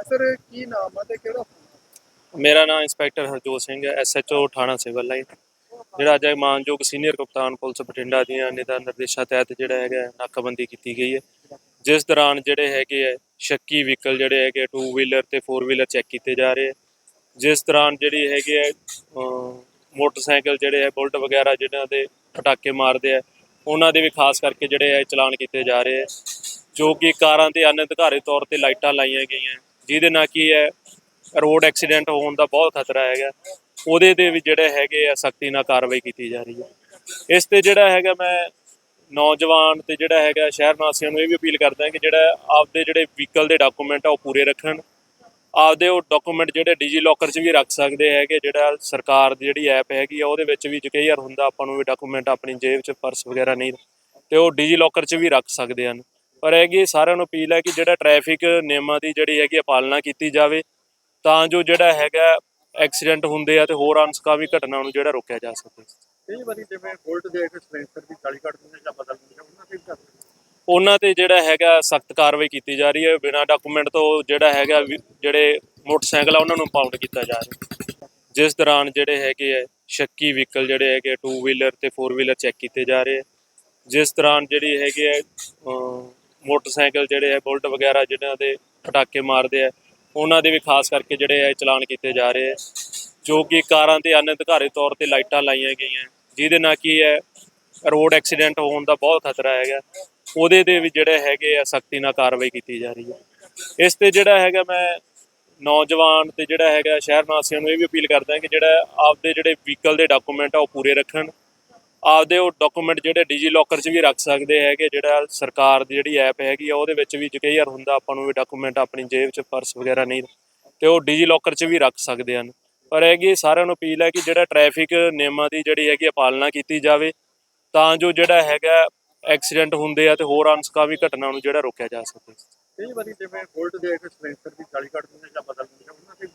Sir, ਕੀ ਨਾਮ ਆ ਤੇ ਕਿਹੜਾ ਮੇਰਾ ਨਾਮ ਇੰਸਪੈਕਟਰ ਹਰਜੋਤ ਸਿੰਘ ਹੈ ਐਸਐਚਓ ਥਾਣਾ ਸਿਵਲ ਲਾਈਨ। ਜਿਹੜਾ ਅੱਜ ਮਾਨਯੋਗ ਸੀਨੀਅਰ ਕਪਤਾਨ ਪੁਲਿਸ ਬਠਿੰਡਾ ਦੀਆਂ ਨਿਦਾ ਨਿਰਦੇਸ਼ਾਂ ਤਹਿਤ ਜਿਹੜਾ ਹੈਗਾ ਨਾਕਾਬੰਦੀ ਕੀਤੀ ਗਈ ਹੈ। ਜਿਸ ਦੌਰਾਨ ਜਿਹੜੇ ਹੈਗੇ ਹੈ, ਸ਼ੱਕੀ ਵਹੀਕਲ ਜਿਹੜੇ ਹੈਗੇ ਟੂ ਵੀਲਰ ਤੇ ਫੋਰ ਵੀਲਰ ਚੈੱਕ ਕੀਤੇ ਜਾ ਰਹੇ ਹੈ। ਜਿਸ ਦੌਰਾਨ ਜਿਹੜੀ ਹੈਗੇ ਹੈ ਮੋਟਰਸਾਈਕਲ ਜਿਹੜੇ ਹੈ, ਬੁਲਟ ਵਗੈਰਾ ਜਿਹਨਾਂ ਦੇ ਪਟਾਕੇ ਮਾਰਦੇ ਆ ਉਹਨਾਂ ਦੇ ਵੀ ਖਾਸ ਕਰਕੇ ਜਿਹੜੇ ਹੈ ਚਲਾਨ ਕੀਤੇ ਜਾ ਰਹੇ ਹੈ। ਜੋ ਕਿ ਕਾਰਾਂ ਤੇ ਅਨਧਿਕਾਰਿਤ ਤੌਰ ਤੇ ਲਾਈਟਾਂ ਲਾਈਆਂ ਗਈਆਂ ਜਿਹਦੇ ਨਾਲ ਕੀ ਹੈ ਰੋਡ ਐਕਸੀਡੈਂਟ ਹੋਣ ਦਾ ਬਹੁਤ ਖਤਰਾ ਹੈਗਾ। ਉਹਦੇ ਤੇ ਵੀ ਜਿਹੜੇ ਹੈਗੇ ਆ, ਸਖਤੀ ਨਾਲ ਕਾਰਵਾਈ ਕੀਤੀ ਜਾ ਰਹੀ ਹੈ। ਇਸ ਤੇ ਜਿਹੜਾ ਹੈਗਾ, ਮੈਂ ਨੌਜਵਾਨ ਤੇ ਜਿਹੜਾ ਹੈਗਾ, ਸ਼ਹਿਰ ਵਾਸੀਆਂ ਨੂੰ ਇਹ ਵੀ ਅਪੀਲ ਕਰਦਾ ਕਿ ਜਿਹੜਾ ਆਪਦੇ ਜਿਹੜੇ ਵਹੀਕਲ ਦੇ ਡਾਕੂਮੈਂਟ ਆ, ਉਹ ਪੂਰੇ ਰੱਖਣ। ਆਪਦੇ ਉਹ ਡਾਕੂਮੈਂਟ ਜਿਹੜੇ ਡੀਜੀ ਲੋਕਰ 'ਚ ਵੀ ਰੱਖ ਸਕਦੇ ਹੈਗੇ, ਜਿਹੜਾ ਸਰਕਾਰ ਦੀ ਜਿਹੜੀ ਐਪ ਹੈਗੀ ਆ, ਉਹਦੇ ਵਿੱਚ ਵੀ ਜੇ ਕਈ ਹੁੰਦਾ, ਆਪਾਂ ਨੂੰ ਵੀ ਡਾਕੂਮੈਂਟ ਆਪਣੀ ਜੇਬ 'ਚ ਪਰਸ ਵਗੈਰਾ ਨਹੀਂ, ਤੇ ਉਹ ਡੀਜੀ ਲੋਕਰ 'ਚ ਵੀ ਰੱਖ ਸਕਦੇ ਹਨ। ਪਰ ਹੈਗੀ ਸਾਰਿਆਂ ਨੂੰ ਅਪੀਲ ਹੈ ਕਿ ਜਿਹੜਾ ਟ੍ਰੈਫਿਕ ਨਿਯਮਾਂ ਦੀ ਜਿਹੜੀ ਹੈਗੀ ਆ ਪਾਲਣਾ ਕੀਤੀ ਜਾਵੇ ਤਾਂ ਜੋ ਜਿਹੜਾ ਹੈਗਾ ਐਕਸੀਡੈਂਟ ਹੁੰਦੇ ਆ ਤੇ ਹੋਰ ਅਨਸਕਾਮੀ ਘਟਨਾ ਨੂੰ ਜਿਹੜਾ ਰੋਕਿਆ ਜਾ ਸਕੇ। ਕਈ ਵਾਰੀ ਜਿਵੇਂ ਬੁਲਟ ਦੇ ਕੇ ਸਲੈਂਸਰ ਦੀ ਕਾਲੀ ਕੱਢ ਦਿੰਦੇ ਜਾਂ ਬਦਲ ਦਿੰਦੇ ਉਹਨਾਂ ਤੇ ਵੀ ਕਰਦੇ ਉਹਨਾਂ ਤੇ ਜਿਹੜਾ ਹੈਗਾ ਸਖਤ ਕਾਰਵਾਈ ਕੀਤੀ ਜਾ ਰਹੀ ਹੈ ਬਿਨਾਂ ਡਾਕੂਮੈਂਟ ਤੋਂ ਜਿਹੜਾ ਹੈਗਾ ਜਿਹੜੇ ਮੋਟਰਸਾਈਕਲ ਆ ਉਹਨਾਂ ਨੂੰ ਪਾਉਂਡ ਕੀਤਾ ਜਾ ਰਿਹਾ। ਜਿਸ ਦੌਰਾਨ ਜਿਹੜੇ ਹੈਗੇ ਹੈ ਸ਼ੱਕੀ ਵਹੀਕਲ ਜਿਹੜੇ ਹੈਗੇ ਟੂ ਵੀਲਰ ਤੇ ਫੋਰ ਵੀਲਰ ਚੈੱਕ ਕੀਤੇ ਜਾ ਰਹੇ ਜਿਸ ਦੌਰਾਨ ਜਿਹੜੀ ਹੈਗੇ ਅਮ, ਮੋਟਰਸਾਈਕਲ ਜਿਹੜੇ ਹੈ ਬੁਲਟ ਵਗੈਰਾ ਜਿਹਨਾਂ ਦੇ ਪਟਾਕੇ ਮਾਰਦੇ ਆ, ਉਹਨਾਂ ਦੇ ਵੀ ਖਾਸ ਕਰਕੇ ਜਿਹੜੇ ਹੈ ਚਲਾਨ ਕੀਤੇ ਜਾ ਰਹੇ ਹੈ ਜੋ ਕਿ ਕਾਰਾਂ ਤੇ ਅਨਧਿਕਾਰਿਤ ਤੌਰ ਤੇ ਲਾਈਟਾਂ ਲਾਈਆਂ ਗਈਆਂ। ਜਿਹਦੇ ਨਾਲ ਕੀ ਹੈ, ਰੋਡ ਐਕਸੀਡੈਂਟ ਹੋਣ ਦਾ ਬਹੁਤ ਖਤਰਾ ਹੈਗਾ। ਉਹਦੇ ਤੇ ਵੀ ਜਿਹੜੇ ਹੈਗੇ ਆ, ਸਖਤੀ ਨਾਲ ਕਾਰਵਾਈ ਕੀਤੀ ਜਾ ਰਹੀ ਹੈ। ਇਸ ਤੇ ਜਿਹੜਾ ਹੈਗਾ ਮੈਂ ਨੌਜਵਾਨ ਤੇ ਜਿਹੜਾ ਹੈਗਾ ਸ਼ਹਿਰ ਵਾਸੀਆਂ ਨੂੰ ਇਹ ਵੀ ਅਪੀਲ ਕਰਦਾ ਕਿ ਜਿਹੜਾ ਆਪਦੇ ਜਿਹੜੇ ਵਹੀਕਲ ਦੇ ਡਾਕੂਮੈਂਟ ਆ, ਉਹ ਪੂਰੇ ਰੱਖਣ। ਆਪਦੇ ਉਹ ਡਾਕੂਮੈਂਟ ਜਿਹੜੇ ਡੀਜੀ ਲੋਕਰ 'ਚ ਵੀ ਰੱਖ ਸਕਦੇ ਹੈਗੇ, ਜਿਹੜਾ ਸਰਕਾਰ ਦੀ ਜਿਹੜੀ ਐਪ ਹੈਗੀ ਆ, ਉਹਦੇ ਵਿੱਚ ਵੀ ਜੇ ਕਈ ਹੁੰਦਾ ਆਪਾਂ ਨੂੰ ਵੀ ਡਾਕੂਮੈਂਟ ਆਪਣੀ ਜੇਬ 'ਚ ਪਰਸ ਵਗੈਰਾ ਨਹੀਂ, ਤੇ ਉਹ ਡੀਜੀ ਲੋਕਰ 'ਚ ਵੀ ਰੱਖ ਸਕਦੇ ਹਨ। ਪਰ ਹੈਗੀ ਸਾਰਿਆਂ ਨੂੰ ਅਪੀਲ ਹੈ ਕਿ ਜਿਹੜਾ ਟ੍ਰੈਫਿਕ ਨਿਯਮਾਂ ਦੀ ਜਿਹੜੀ ਹੈਗੀ ਆ, ਪਾਲਣਾ ਕੀਤੀ ਜਾਵੇ, ਤਾਂ ਜੋ ਜਿਹੜਾ ਹੈਗਾ ਐਕਸੀਡੈਂਟ ਹੁੰਦੇ ਆ ਤੇ ਹੋਰ ਅਨਸਕਾਮੀ ਘਟਨਾ ਨੂੰ ਜਿਹੜਾ ਰੋਕਿਆ ਜਾ ਸਕੇ। ਕਈ ਵਾਰੀ ਜਿਵੇਂ ਬੁਲਟ ਦੇ ਸਲੈਂਸਰ ਦੀ ਕਾਲੀ ਕੱਢ ਦਿੰਦੇ ਜਾਂ ਬਦਲ ਦਿੰਦੇ ਉਹਨਾਂ ਤੇ ਵੀ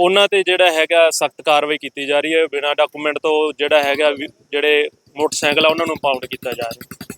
ਉਹਨਾਂ ਤੇ ਜਿਹੜਾ ਹੈਗਾ ਸਖਤ ਕਾਰਵਾਈ ਕੀਤੀ ਜਾ ਰਹੀ ਹੈ। ਬਿਨਾਂ ਡਾਕੂਮੈਂਟ ਤੋਂ ਜਿਹੜਾ ਹੈਗਾ ਵੀ- ਜਿਹੜੇ ਮੋਟਰਸਾਈਕਲ ਆ, ਉਹਨਾਂ ਨੂੰ ਪਾਉਂਡ ਕੀਤਾ ਜਾ ਰਿਹਾ